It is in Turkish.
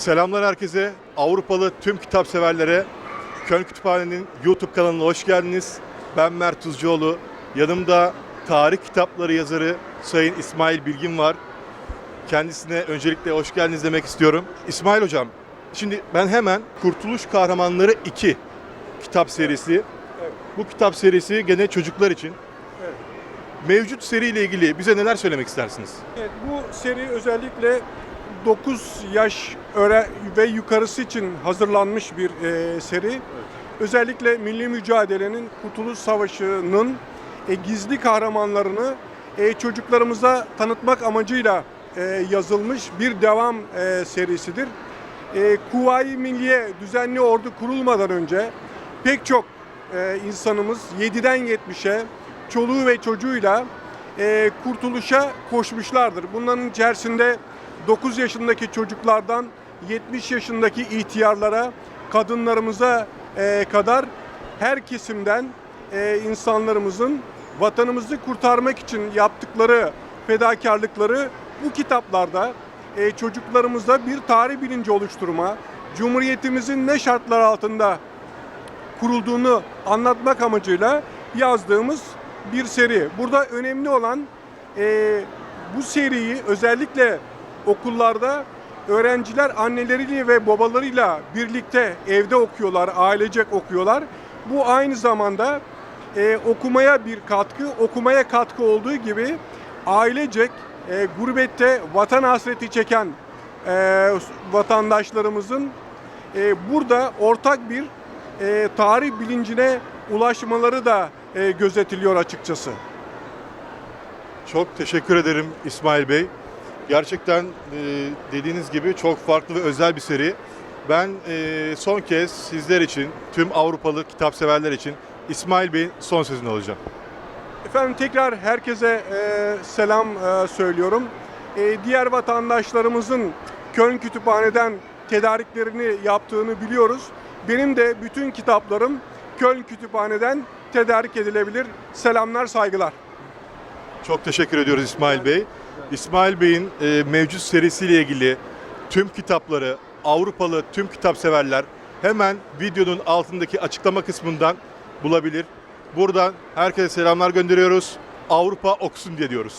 Selamlar herkese. Avrupalı tüm kitap severlere Köln Kütüphane'nin YouTube kanalına hoş geldiniz. Ben Mert Tuzcuoğlu. Yanımda tarih kitapları yazarı Sayın İsmail Bilgin var. Kendisine öncelikle hoş geldiniz demek istiyorum. İsmail Hocam, şimdi ben hemen Kurtuluş Kahramanları 2 kitap serisi. Bu kitap serisi gene çocuklar için. Evet. Mevcut seriyle ilgili bize neler söylemek istersiniz? Evet, bu seri özellikle 9 yaş ve yukarısı için hazırlanmış bir e, seri. Özellikle milli mücadelenin, Kurtuluş Savaşı'nın e, gizli kahramanlarını e, çocuklarımıza tanıtmak amacıyla e, yazılmış bir devam e, serisidir. E, Kuvayi Milliye düzenli ordu kurulmadan önce pek çok e, insanımız 7'den 70'e çoluğu ve çocuğuyla e, kurtuluşa koşmuşlardır. Bunların içerisinde 9 yaşındaki çocuklardan 70 yaşındaki ihtiyarlara, kadınlarımıza e, kadar her kesimden e, insanlarımızın vatanımızı kurtarmak için yaptıkları fedakarlıkları bu kitaplarda e, çocuklarımıza bir tarih bilinci oluşturma, Cumhuriyetimizin ne şartlar altında kurulduğunu anlatmak amacıyla yazdığımız bir seri. Burada önemli olan e, bu seriyi özellikle okullarda öğrenciler anneleriyle ve babalarıyla birlikte evde okuyorlar, ailecek okuyorlar. Bu aynı zamanda e, okumaya bir katkı, okumaya katkı olduğu gibi ailecek e, gurbette vatan hasreti çeken e, vatandaşlarımızın e, burada ortak bir e, tarih bilincine ulaşmaları da e, gözetiliyor açıkçası. Çok teşekkür ederim İsmail Bey. Gerçekten e, dediğiniz gibi çok farklı ve özel bir seri. Ben e, son kez sizler için, tüm Avrupalı kitap severler için İsmail Bey'in son sözünü alacağım. Efendim tekrar herkese e, selam e, söylüyorum. E, diğer vatandaşlarımızın Köln Kütüphane'den tedariklerini yaptığını biliyoruz. Benim de bütün kitaplarım Köln Kütüphane'den tedarik edilebilir. Selamlar, saygılar. Çok teşekkür ediyoruz İsmail Bey. İsmail Bey'in e, mevcut serisiyle ilgili tüm kitapları, Avrupalı tüm kitap severler hemen videonun altındaki açıklama kısmından bulabilir. Buradan herkese selamlar gönderiyoruz. Avrupa okusun diye diyoruz.